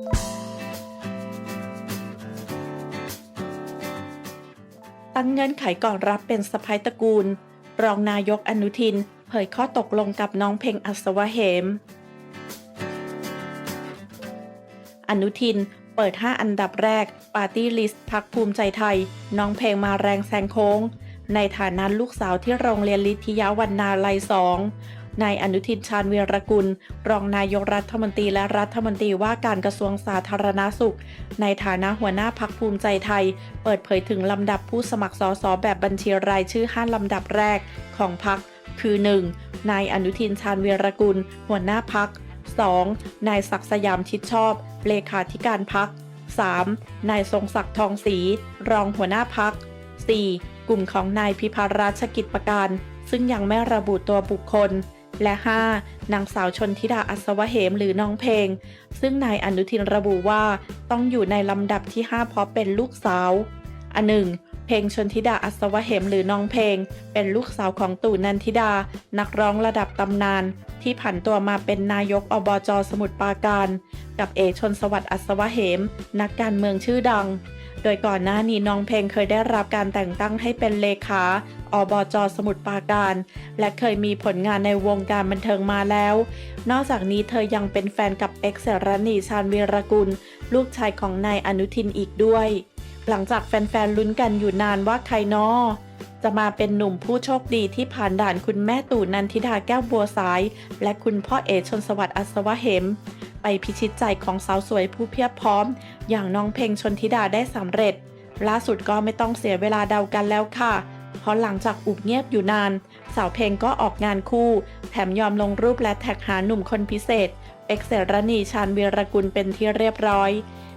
ตั้งเงื่อนไขก่อนรับเป็นสะพ้ายตระกูล รองนายกอนุทิน เผยข้อตกลงกับน้องเพลงอัศวะเหม อนุทินเปิด 5 อันดับแรก ปาร์ตี้ลิสต์พักภูมิใจไทย น้องเพลงมาแรงแซงโค้ง ในฐานะลูกสาวที่โรงเรียนลิทยาวันนาลัยสอง นายอนุทินชาญวีรกุล รองนายกรัฐมนตรีและรัฐมนตรีว่าการกระทรวงสาธารณาสุข ในฐานะหัวหน้าพักภูมิใจไทย เปิดเผยถึงลำดับผู้สมัครสสแบบบัญชีรายชื่อ 5 ลำดับแรกของพักคือ 1. นายอนุทินชาญวีรกุล หัวหน้าพัก 2. นายศักดิ์สยามชิดชอบ เลขาธิการพัก 3. นายทรงศักดิ์ทองศรีรองหัวหน้าพัก 4. กลุ่มของนายพิพัฒน์ราชกิจประการ ซึ่งยังไม่ระบุตัวบุคคล และ 5. นางสาวชนธิดาอัศวะเหมหรือน้องเพลง ซึ่งนายอนุทินระบุว่าต้องอยู่ในลำดับที่ 5 เพราะเป็นลูกสาว อันหนึ่งเพลงชนธิดาอัศวะเหมหรือน้องเพลง เป็นลูกสาวของตู่นันทิดา นักร้องระดับตำนาน ที่ผันตัวมาเป็นนายกอบจสมุทรปราการ กับเอชนสวัสดิ์อัศวะเหม นักการเมืองชื่อดัง โดยก่อนหน้านี้น้องเพลงเคยได้รับการแต่งตั้งให้เป็นเลขาอบจสมุทรปราการ และเคยมีผลงานในวงการบันเทิงมาแล้ว นอกจากนี้เธอยังเป็นแฟนกับเอ็กซ์เซรณีชาญวีรกุล ลูกชายของนายอนุทินอีกด้วย หลังจากแฟนๆลุ้นกันอยู่นานว่าใครนอจะมาเป็นหนุ่มผู้โชคดีที่ผ่านด่านคุณแม่ตู่นันทิดาแก้วบัวสาย และคุณพ่อเอชนสวัสดิ์อัศวะเหม พิชิตใจของสาวสวยผู้เพียบพร้อม อย่างน้องเพลงชนทิดาได้สำเร็จ ล่าสุดก็ไม่ต้องเสียเวลาเดากันแล้วค่ะ เพราะหลังจากอุบเงียบอยู่นาน สาวเพลงก็ออกงานคู่ แถมยอมลงรูปและแท็กหาหนุ่มคนพิเศษ เอกเซรณีชาญวีรกุลเป็นที่เรียบร้อย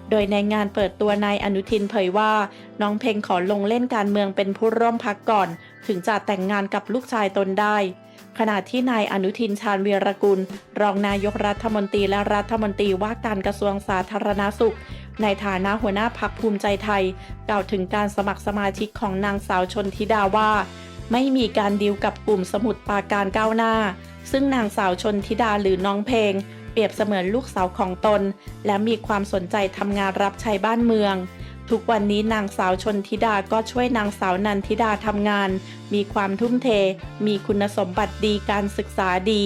โดยในงานเปิดตัวนายอนุทินเผยว่า น้องเพลงขอลงเล่นการเมืองเป็นผู้ร่วมพักก่อน ถึงจะแต่งงานกับลูกชายตนได้ ขณะที่นายอนุทินชาญวีรกุล รองนายกรัฐมนตรีและรัฐมนตรีว่าการกระทรวงสาธารณาสุข ในฐานะหัวหน้าพักภูมิใจไทย กล่าวถึงการสมัครสมาชิกของนางสาวชนธิดาว่า ไม่มีการดีลกับกลุ่มสมุดปาการก้าวหน้า ซึ่งนางสาวชนธิดาหรือน้องเพลง เปรียบเสมือนลูกสาวของตน และมีความสนใจทำงานรับใช้บ้านเมือง ทุกวันนี้นางสาวชนธิดาก็ช่วยนางสาวนันทิดาทำงาน มีความทุ่มเท มีคุณสมบัติดีการศึกษาดี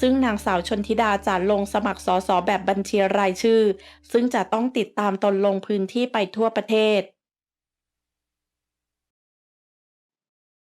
ซึ่งนางสาวชนธิดาจะลงสมัครสอสอแบบบัญชีรายชื่อ ซึ่งจะต้องติดตามตนลงพื้นที่ไปทั่วประเทศ